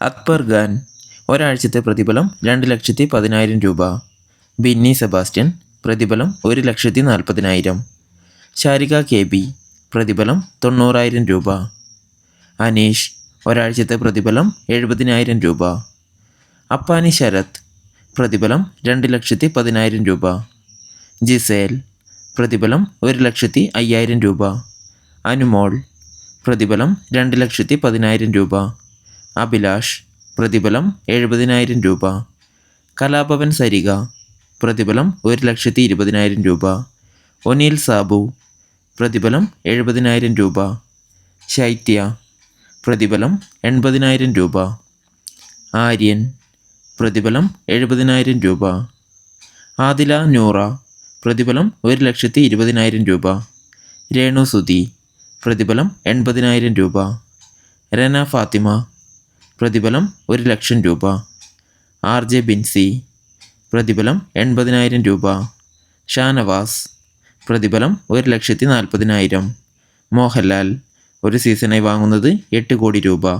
അക്ബർ ഖാൻ ഒരാഴ്ചത്തെ പ്രതിഫലം രണ്ട് ലക്ഷത്തി പതിനായിരം രൂപ. ബിന്നി സെബാസ്റ്റ്യൻ പ്രതിഫലം ഒരു ലക്ഷത്തി നാൽപ്പതിനായിരം ശാരിക കെ. ബി പ്രതിഫലം തൊണ്ണൂറായിരം രൂപ. അനീഷ് ഒരാഴ്ചത്തെ പ്രതിഫലം എഴുപതിനായിരം രൂപ. അപ്പാനി ശരത് പ്രതിഫലം രണ്ട് ലക്ഷത്തി പതിനായിരം രൂപ. ജിസേൽ പ്രതിഫലം ഒരു ലക്ഷത്തി അയ്യായിരം രൂപ. അനുമോൾ പ്രതിഫലം രണ്ട് ലക്ഷത്തി പതിനായിരം രൂപ. അഭിലാഷ് പ്രതിഫലം എഴുപതിനായിരം രൂപ. കലാഭവൻ സരിക പ്രതിഫലം ഒരു ലക്ഷത്തി ഇരുപതിനായിരം രൂപ. ഒനീൽ സാബു പ്രതിഫലം എഴുപതിനായിരം രൂപ. ശൈത്യ പ്രതിഫലം എൺപതിനായിരം രൂപ. ആര്യൻ പ്രതിഫലം എഴുപതിനായിരം രൂപ. ആദില നൂറ പ്രതിഫലം ഒരു ലക്ഷത്തി ഇരുപതിനായിരം രൂപ. രേണു സുധി പ്രതിഫലം എൺപതിനായിരം രൂപ. രന ഫാത്തിമ പ്രതിഫലം ഒരു ലക്ഷം രൂപ. R J Binsy. പ്രതിഫലം എൺപതിനായിരം രൂപ. ഷാനവാസ്. പ്രതിഫലം ഒരു ലക്ഷത്തി നാൽപ്പതിനായിരം. മോഹൻലാൽ. ഒരു സീസണായി വാങ്ങുന്നത് എട്ട് കോടി രൂപ.